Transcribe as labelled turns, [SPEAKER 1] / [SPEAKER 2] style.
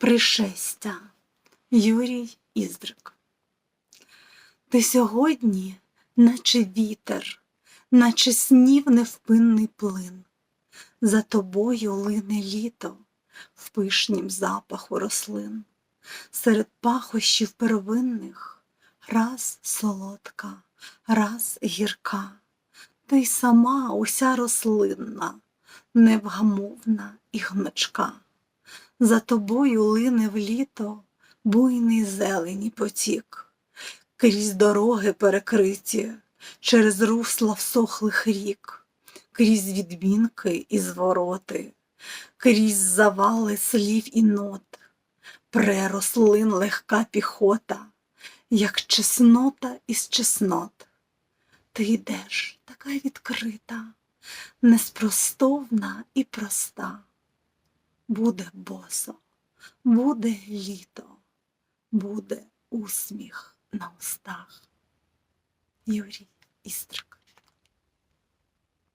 [SPEAKER 1] Пришестя Юрій Іздрик. Ти сьогодні, наче вітер, наче снів невпинний плин, за тобою лине літо в пишнім запаху рослин, серед пахощів первинних раз солодка, раз гірка, та й сама уся рослинна, невгамовна і гнучка. За тобою лине в літо буйний зелені потік, крізь дороги перекриті, через русла всохлих рік, крізь відмінки і звороти, крізь завали слів і нот, пре рослин легка піхота, як чеснота із чеснот. Ти йдеш така відкрита, неспростовна і проста. Буде босо, буде літо, буде усміх на устах. Юрій Істрик